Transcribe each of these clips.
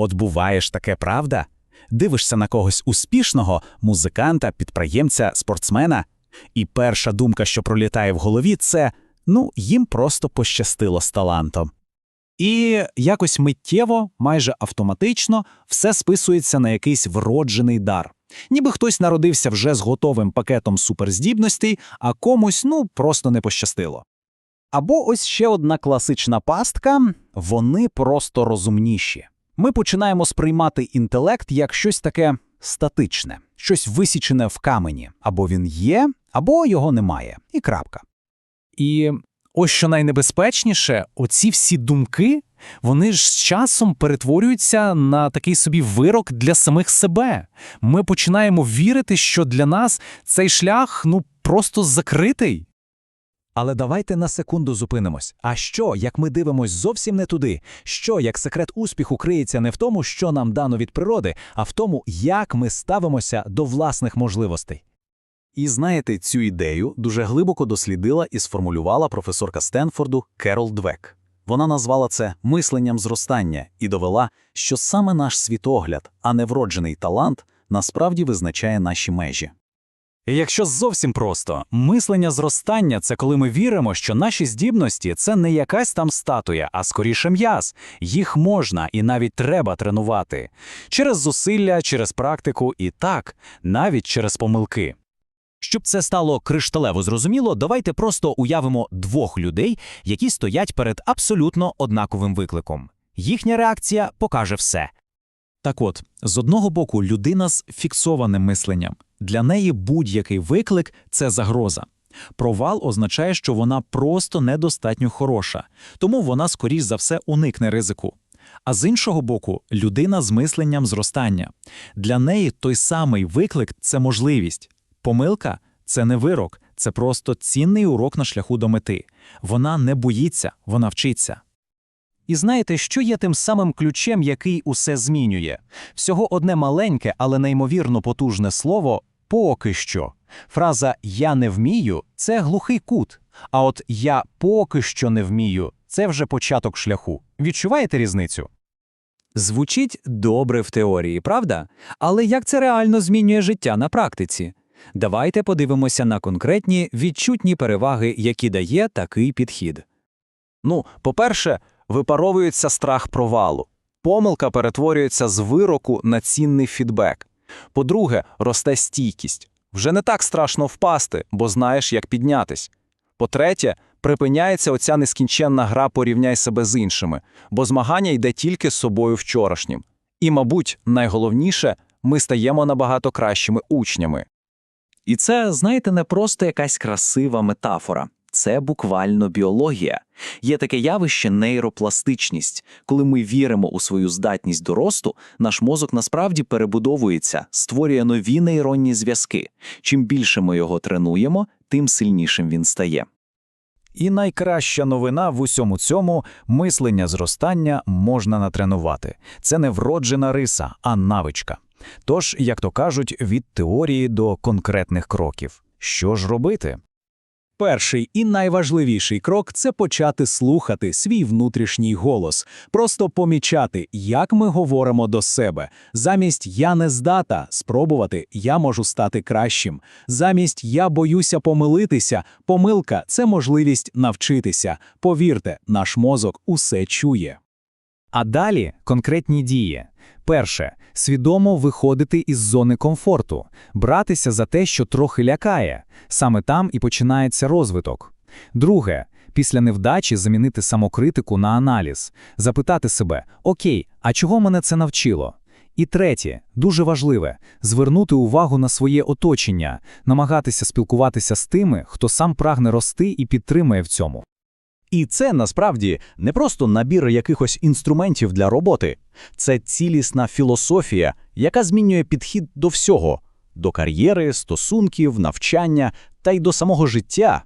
От буває ж таке, правда? Дивишся на когось успішного музиканта, підприємця, спортсмена, і перша думка, що пролітає в голові, це ну, їм просто пощастило з талантом. І якось миттєво, майже автоматично, все списується на якийсь вроджений дар. Ніби хтось народився вже з готовим пакетом суперздібностей, а комусь ну просто не пощастило. Або ось ще одна класична пастка вони просто розумніші. Ми починаємо сприймати інтелект як щось таке статичне, щось висічене в камені. Або він є, або його немає. І крапка. І ось що найнебезпечніше, оці всі думки, вони ж з часом перетворюються на такий собі вирок для самих себе. Ми починаємо вірити, що для нас цей шлях ну просто закритий. Але давайте на секунду зупинимось. А що, як ми дивимось зовсім не туди? Що, як секрет успіху криється не в тому, що нам дано від природи, а в тому, як ми ставимося до власних можливостей? І знаєте, цю ідею дуже глибоко дослідила і сформулювала професорка Стенфорду Керол Двек. Вона назвала це мисленням зростання і довела, що саме наш світогляд, а не вроджений талант, насправді визначає наші межі. І якщо зовсім просто, мислення зростання це коли ми віримо, що наші здібності це не якась там статуя, а скоріше м'яз. Їх можна і навіть треба тренувати через зусилля, через практику і так, навіть через помилки. Щоб це стало кришталево зрозуміло, давайте просто уявимо двох людей, які стоять перед абсолютно однаковим викликом. Їхня реакція покаже все. Так от, з одного боку, людина з фіксованим мисленням. Для неї будь-який виклик це загроза. Провал означає, що вона просто недостатньо хороша, тому вона, скоріш за все, уникне ризику. А з іншого боку, людина з мисленням зростання. Для неї той самий виклик це можливість. Помилка це не вирок, це просто цінний урок на шляху до мети. Вона не боїться, вона вчиться. І знаєте, що є тим самим ключем, який усе змінює? Всього одне маленьке, але неймовірно потужне слово поки що. Фраза Я не вмію це глухий кут. А от я поки що не вмію це вже початок шляху. Відчуваєте різницю? Звучить добре в теорії, правда? Але як це реально змінює життя на практиці? Давайте подивимося на конкретні відчутні переваги, які дає такий підхід. Ну, по-перше, випаровується страх провалу. Помилка перетворюється з вироку на цінний фідбек. По-друге, росте стійкість. Вже не так страшно впасти, бо знаєш, як піднятись. По-третє, припиняється оця нескінченна гра порівняй себе з іншими, бо змагання йде тільки з собою вчорашнім. І, мабуть, найголовніше, ми стаємо набагато кращими учнями. І це, знаєте, не просто якась красива метафора. Це буквально біологія. Є таке явище нейропластичність. Коли ми віримо у свою здатність до росту, наш мозок насправді перебудовується, створює нові нейронні зв'язки. Чим більше ми його тренуємо, тим сильнішим він стає. І найкраща новина в усьому цьому мислення зростання можна натренувати. Це не вроджена риса, а навичка. Тож, як то кажуть, від теорії до конкретних кроків. Що ж робити? Перший і найважливіший крок це почати слухати свій внутрішній голос, просто помічати, як ми говоримо до себе. Замість я не здата спробувати, я можу стати кращим. Замість я боюся помилитися, помилка це можливість навчитися. Повірте, наш мозок усе чує. А далі конкретні дії. Перше свідомо виходити із зони комфорту, братися за те, що трохи лякає. Саме там і починається розвиток. Друге, після невдачі замінити самокритику на аналіз, запитати себе: Окей, а чого мене це навчило? І третє, дуже важливе звернути увагу на своє оточення, намагатися спілкуватися з тими, хто сам прагне рости і підтримує в цьому. І це насправді не просто набір якихось інструментів для роботи, це цілісна філософія, яка змінює підхід до всього до кар'єри, стосунків, навчання та й до самого життя.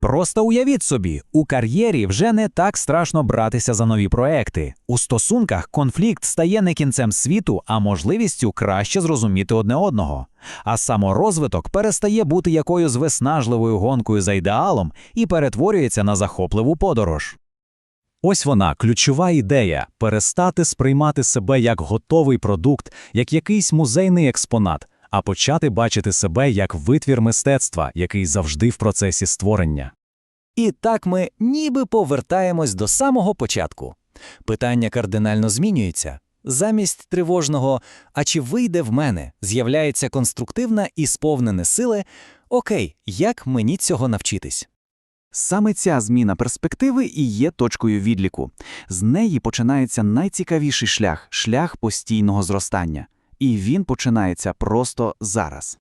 Просто уявіть собі, у кар'єрі вже не так страшно братися за нові проекти. У стосунках конфлікт стає не кінцем світу, а можливістю краще зрозуміти одне одного. А саморозвиток перестає бути якоюсь виснажливою гонкою за ідеалом і перетворюється на захопливу подорож. Ось вона, ключова ідея – перестати сприймати себе як готовий продукт, як якийсь музейний експонат, а почати бачити себе як витвір мистецтва, який завжди в процесі створення. І так ми ніби повертаємось до самого початку. Питання кардинально змінюється. Замість тривожного «а чи вийде в мене» з'являється конструктивна і сповнене сили «окей, як мені цього навчитись?» Саме ця зміна перспективи і є точкою відліку. З неї починається найцікавіший шлях шлях постійного зростання. І він починається просто зараз.